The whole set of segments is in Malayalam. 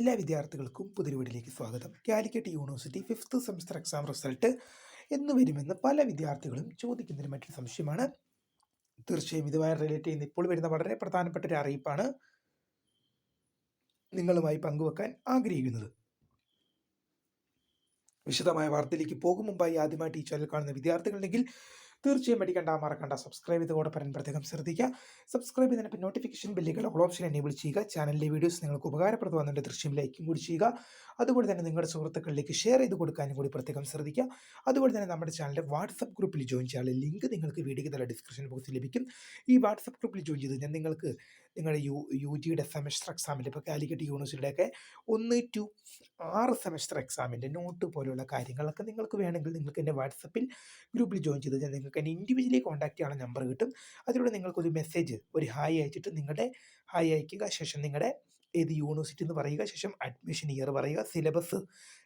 എല്ലാ വിദ്യാർത്ഥികൾക്കും പുതിരുവീടിലേക്ക് സ്വാഗതം. Calicut university fifth semester exam result എന്ന് വരുമെന്ന് പല വിദ്യാർത്ഥികളും ചോദിക്കുന്നതിന് മറ്റൊരു സംശയമാണ്. തീർച്ചയായും ഇതുമായി റിലേറ്റ് ചെയ്യുന്ന ഇപ്പോൾ വരുന്ന വളരെ പ്രധാനപ്പെട്ട ഒരു അറിയിപ്പാണ് നിങ്ങളുമായി പങ്കുവെക്കാൻ ആഗ്രഹിക്കുന്നത്. വിശദമായ വാർത്തയിലേക്ക് പോകും. മുമ്പായി ആദ്യമായിട്ട് ഈ ചാനൽ കാണുന്ന വിദ്യാർത്ഥികളുണ്ടെങ്കിൽ തീർച്ചയായും പഠിക്കേണ്ട മറക്കണ്ട. സബ്സ്ക്രൈബ് ചെയ്തോടൊപ്പം പ്രത്യേകം ശ്രദ്ധിക്കുക. സബ്സ്ക്രൈബ് ചെയ്തതിന് നോട്ടിഫിക്കേഷൻ ബില്ലുകൾ ഓൾ ഓപ്ഷൻ എനേബിൾ ചെയ്യുക. ചാനലിലെ വീഡിയോസ് നിങ്ങൾക്ക് ഉപകാരപ്രദമാകുന്നുണ്ട്. ദൃശ്യം ലൈക്കും കൂടി ചെയ്യുക. അതുപോലെ തന്നെ നിങ്ങളുടെ സുഹൃത്തുക്കളിലേക്ക് ഷെയർ ചെയ്ത് കൊടുക്കാനും കൂടി പ്രത്യേകം ശ്രദ്ധിക്കുക. അതുപോലെ തന്നെ നമ്മുടെ ചാനലിന്റെ വാട്സപ്പ് ഗ്രൂപ്പിൽ ജോയിൻ ചെയ്യാനുള്ള ലിങ്ക് നിങ്ങൾക്ക് വീഡിയോയ്ക്ക് തല ഡിസ്ക്രിപ്ഷൻ ബോക്സിൽ ലഭിക്കും. ഈ വാട്സപ്പ് ഗ്രൂപ്പിൽ ജോയിൻ ചെയ്ത് ഞാൻ നിങ്ങൾക്ക് നിങ്ങളുടെ യു യു ജിയുടെ സെമസ്റ്റർ എക്സാമിന്റെ ഇപ്പോൾ കാലിക്കറ്റ് യൂണിവേഴ്സിറ്റിയുടെയൊക്കെ ഒന്ന് ടു ആറ് സെമസ്റ്റർ എക്സാമിന്റെ നോട്ട് പോലെയുള്ള കാര്യങ്ങളൊക്കെ നിങ്ങൾക്ക് വേണമെങ്കിൽ നിങ്ങൾക്ക് എന്റെ വാട്സപ്പിൽ ഗ്രൂപ്പിൽ ജോയിൻ ചെയ്ത് ഞാൻ നിങ്ങൾക്ക് എന്നെ ഇൻഡിവിജ്വലി കോൺടാക്ട് ചെയ്യാനുള്ള നമ്പർ കിട്ടും. അതിലൂടെ നിങ്ങൾക്കൊരു മെസ്സേജ് ഒരു ഹായ് അയച്ചിട്ട് നിങ്ങളുടെ ഹായ് അയക്കുക ശേഷം നിങ്ങളുടെ ഏത് യൂണിവേഴ്സിറ്റി എന്ന് പറയുക ശേഷം അഡ്മിഷൻ ഇയർ പറയുക സിലബസ്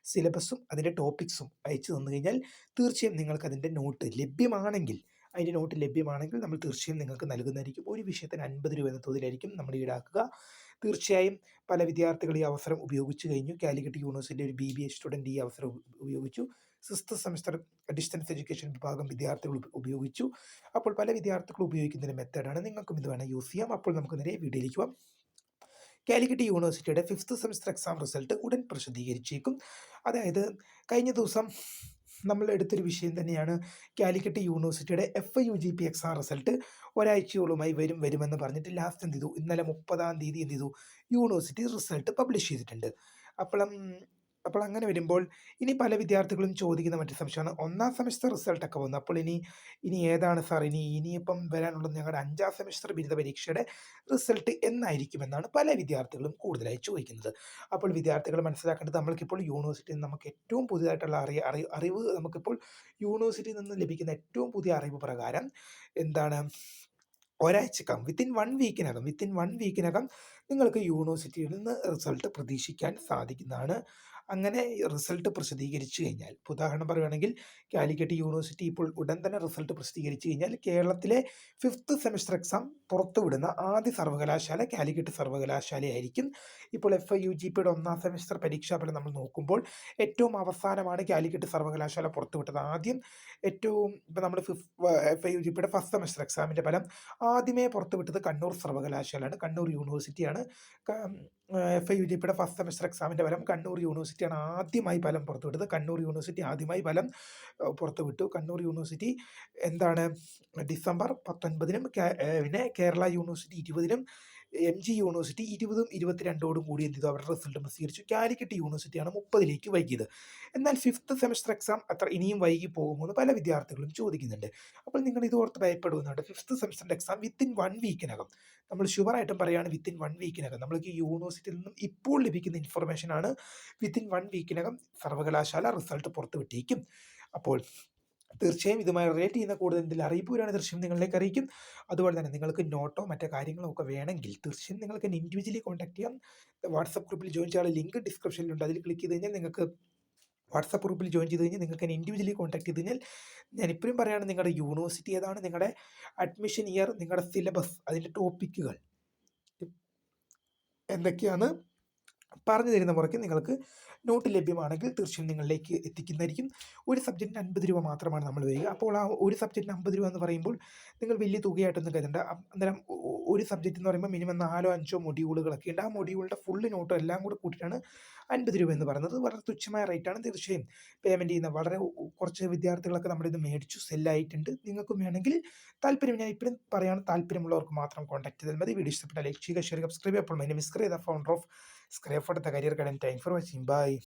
സിലബസും അതിന്റെ ടോപ്പിക്സും അയച്ചു തന്നു കഴിഞ്ഞാൽ തീർച്ചയായും നിങ്ങൾക്ക് അതിന്റെ നോട്ട് ലഭ്യമാണെങ്കിൽ അതിന്റെ നോട്ട് ലഭ്യമാണെങ്കിൽ നമ്മൾ തീർച്ചയായും നിങ്ങൾക്ക് നൽകുന്നതായിരിക്കും. ഒരു വിഷയത്തിന് അൻപത് രൂപ എന്ന തോതിലായിരിക്കും നമ്മൾ ഈടാക്കുക. തീർച്ചയായും പല വിദ്യാർത്ഥികൾ ഈ അവസരം ഉപയോഗിച്ച് കഴിഞ്ഞു. കാലിക്കറ്റ് യൂണിവേഴ്സിറ്റി ഒരു ബി ബി എ സ്റ്റുഡന്റ് ഈ അവസരം ഉപയോഗിച്ചു. സിക്സ്ത് സെമിസ്റ്റർ ഡിസ്റ്റൻസ് എഡ്യൂക്കേഷൻ വിഭാഗം വിദ്യാർത്ഥികൾ ഉപ- ഉപയോഗിച്ചു. അപ്പോൾ പല വിദ്യാർത്ഥികൾ ഒരു മെത്തേഡാണ് നിങ്ങൾക്കും ഇത് വേണം യൂസ് ചെയ്യാം. അപ്പോൾ നമുക്ക് നേരെ വീഡിയോയിലേക്ക് പോകാം കാലിക്കറ്റ് യൂണിവേഴ്സിറ്റിയുടെ ഫിഫ്ത്ത് സെമിസ്റ്റർ എക്സാം റിസൾട്ട് ഉടൻ പ്രസിദ്ധീകരിച്ചേക്കും. അതായത് കഴിഞ്ഞ ദിവസം നമ്മൾ എടുത്തൊരു വിഷയം തന്നെയാണ് കാലിക്കറ്റ് യൂണിവേഴ്സിറ്റിയുടെ F U G P exam result ഒരാഴ്ചയോളമായി വരും വരുമെന്ന് പറഞ്ഞിട്ട് ലാസ്റ്റ് എന്ത് ചെയ്തു? ഇന്നലെ മുപ്പതാം തീയതി എന്ത് ചെയ്തു? യൂണിവേഴ്സിറ്റി റിസൾട്ട് പബ്ലിഷ് ചെയ്തിട്ടുണ്ട്. അപ്പോഴും അപ്പോൾ അങ്ങനെ വരുമ്പോൾ ഇനി പല വിദ്യാർത്ഥികളും ചോദിക്കുന്ന മറ്റു സംശയമാണ്. ഒന്നാം സെമസ്റ്റർ റിസൾട്ടൊക്കെ വന്നു. അപ്പോൾ ഇനി ഇനി ഏതാണ് സാർ ഇനി ഇനിയിപ്പം വരാനുള്ളത് ഞങ്ങളുടെ അഞ്ചാം സെമിസ്റ്റർ ബിരുദ പരീക്ഷയുടെ റിസൾട്ട് എന്നായിരിക്കുമെന്നാണ് പല വിദ്യാർത്ഥികളും കൂടുതലായി ചോദിക്കുന്നത്. അപ്പോൾ വിദ്യാർത്ഥികൾ മനസ്സിലാക്കേണ്ടത് നമ്മൾക്കിപ്പോൾ യൂണിവേഴ്സിറ്റിയിൽ നിന്ന് നമുക്ക് ഏറ്റവും പുതിയതായിട്ടുള്ള അറിയ അറിവ് അറിവ് നമുക്കിപ്പോൾ യൂണിവേഴ്സിറ്റിയിൽ നിന്ന് ലഭിക്കുന്ന ഏറ്റവും പുതിയ അറിവ് പ്രകാരം എന്താണ് ഒരാഴ്ചക്കകം വിത്തിൻ വൺ വീക്കിനകം വിത്തിൻ വൺ വീക്കിനകം നിങ്ങൾക്ക് യൂണിവേഴ്സിറ്റിയിൽ നിന്ന് റിസൾട്ട് പ്രതീക്ഷിക്കാൻ സാധിക്കുന്നതാണ്. അങ്ങനെ റിസൾട്ട് പ്രസിദ്ധീകരിച്ചു കഴിഞ്ഞാൽ ഉദാഹരണം പറയുകയാണെങ്കിൽ കാലിക്കറ്റ് യൂണിവേഴ്സിറ്റി ഇപ്പോൾ ഉടൻ തന്നെ റിസൾട്ട് പ്രസിദ്ധീകരിച്ചു കഴിഞ്ഞാൽ കേരളത്തിലെ ഫിഫ്ത്ത് സെമിസ്റ്റർ എക്സാം പുറത്തുവിടുന്ന ആദ്യ സർവകലാശാല കാലിക്കറ്റ് സർവകലാശാലയായിരിക്കും. ഇപ്പോൾ എഫ് ഐ യു ജി പിയുടെ ഒന്നാം സെമസ്റ്റർ പരീക്ഷാഫലം നമ്മൾ നോക്കുമ്പോൾ ഏറ്റവും അവസാനമാണ് കാലിക്കറ്റ് സർവകലാശാല പുറത്തുവിട്ടത് ആദ്യം ഏറ്റവും ഇപ്പോൾ നമ്മൾ ഫിഫ് എഫ് ഐ യു ജി പിയുടെ ഫസ്റ്റ് സെമിസ്റ്റർ എക്സാമിന്റെ ഫലം ആദ്യമേ പുറത്തുവിട്ടത് കണ്ണൂർ സർവകലാശാലയാണ്. കണ്ണൂർ യൂണിവേഴ്സിറ്റിയാണ്. എഫ് ഐ യു ജി പിയുടെ ഫസ്റ്റ് സെമസ്റ്റർ എക്സാമിന്റെ ഫലം കണ്ണൂർ യൂണിവേഴ്സിറ്റിയാണ് ആദ്യമായി ഫലം പുറത്തുവിട്ടത്. കണ്ണൂർ യൂണിവേഴ്സിറ്റി ആദ്യമായി ഫലം പുറത്തുവിട്ടു. കണ്ണൂർ യൂണിവേഴ്സിറ്റി എന്താണ്? ഡിസംബർ പത്തൊൻപതിനും പിന്നെ കേരള യൂണിവേഴ്സിറ്റി ഇരുപതിനും എം ജി യൂണിവേഴ്സിറ്റി ഇരുപതും ഇരുപത്തിരണ്ടോടും കൂടി എന്ത് ചെയ്തു? അവരുടെ റിസൾട്ട് പ്രസിദ്ധീകരിച്ചു. കാലിക്കറ്റ് യൂണിവേഴ്സിറ്റിയാണ് മുപ്പതിലേക്ക് വൈകിയത്. എന്നാൽ ഫിഫ്ത്ത് സെമസ്റ്റർ എക്സാം അത്ര ഇനിയും വൈകി പോകുമെന്ന് പല വിദ്യാർത്ഥികളും ചോദിക്കുന്നുണ്ട്. അപ്പോൾ നിങ്ങൾ ഇത് ഓർത്ത് ഭയപ്പെടുന്നുണ്ട്. ഫിഫ്ത്ത് സെമസ്റ്ററിന്റെ എക്സാം വിത്തിൻ വൺ വീക്കിനകം നമ്മൾ ഷുവറായിട്ടും പറയുകയാണ് വിത്തിൻ വൺ വീക്കിനകം നമ്മൾക്ക് യൂണിവേഴ്സിറ്റിയിൽ നിന്നും ഇപ്പോൾ ലഭിക്കുന്ന ഇൻഫർമേഷനാണ് വിത്തിൻ വൺ വീക്കിനകം സർവകലാശാല റിസൾട്ട് പുറത്തുവിട്ടേക്കും അപ്പോൾ തീർച്ചയായും ഇതുമായി റിലേറ്റ് ചെയ്യുന്ന കൂടുതൽ എന്തെങ്കിലും അറിയിപ്പ് വരികയാണ് തീർച്ചയായും നിങ്ങളിലേക്ക് അറിയിക്കും. അതുപോലെ തന്നെ നിങ്ങൾക്ക് നോട്ടോ മറ്റു കാര്യങ്ങളോ ഒക്കെ വേണമെങ്കിൽ തീർച്ചയായും നിങ്ങൾക്ക് ഇൻഡിവിജ്വലി കോൺടാക്ട് ചെയ്യാം. വാട്സപ്പ് ഗ്രൂപ്പിൽ ജോയിൻ ചെയ്യാനുള്ള ലിങ്ക് ഡിസ്ക്രിപ്ഷനിലുണ്ട് അതിൽ ക്ലിക്ക് ചെയ്ത് കഴിഞ്ഞാൽ നിങ്ങൾക്ക് വാട്സപ്പ് ഗ്രൂപ്പിൽ ജോയിൻ ചെയ്ത് കഴിഞ്ഞാൽ നിങ്ങൾക്ക് എന്നെ ഇൻഡിവിജ്വലി കോൺടാക്ട് ചെയ്ത് കഴിഞ്ഞാൽ ഞാൻ ഇപ്പോഴും പറയുകയാണ് നിങ്ങളുടെ യൂണിവേഴ്സിറ്റി ഏതാണ് നിങ്ങളുടെ അഡ്മിഷൻ ഇയർ നിങ്ങളുടെ സിലബസ് അതിന്റെ ടോപ്പിക്കുകൾ എന്തൊക്കെയാണ്? പറഞ്ഞു തരുന്ന മുറയ്ക്ക് നിങ്ങൾക്ക് നോട്ട് ലഭ്യമാണെങ്കിൽ തീർച്ചയായും നിങ്ങളിലേക്ക് എത്തിക്കുന്നതായിരിക്കും. ഒരു സബ്ജക്റ്റിന് അൻപത് രൂപ മാത്രമാണ് നമ്മൾ വരിക. അപ്പോൾ ആ ഒരു സബ്ജക്റ്റിന് അമ്പത് രൂപ എന്ന് പറയുമ്പോൾ നിങ്ങൾ വലിയ തുകയായിട്ടൊന്നും കരുതണ്ട. അന്നേരം ഒരു സബ്ജക്റ്റ് എന്ന് പറയുമ്പോൾ മിനിമം നാലോ അഞ്ചോ മൊഡ്യൂളുകളൊക്കെ ഉണ്ട്. ആ മൊഡ്യൂളിന്റെ ഫുള്ള് നോട്ടും എല്ലാം കൂടെ കൂട്ടിയിട്ടാണ് അൻപത് രൂപ എന്ന് പറയുന്നത്. വളരെ തുച്ഛമായ റേറ്റാണ് തീർച്ചയായും പേയ്മെന്റ് ചെയ്യുന്ന വളരെ കുറച്ച് വിദ്യാർത്ഥികളൊക്കെ നമ്മുടെ ഇത് മേടിച്ചു സെല്ലായിട്ടുണ്ട് നിങ്ങൾക്കും വേണമെങ്കിൽ താല്പര്യം ഞാൻ ഇപ്പോഴും പറയാണ് താല്പര്യമുള്ളവർക്ക് മാത്രം കോൺടാക്ട് ചെയ്താൽ മതി. വീഡിയോ ഇഷ്ടപ്പെട്ട ലൈക്ക് ചെയ്യുക ഷെയർ സബ്സ്ക്രൈബ് അപ്പോൾ മൈ നെയിം ഇസ് ക്രേ ദ ഫൗണ്ടർ ഓഫ് സ്ക്രേ for the career guidance thank for watching bye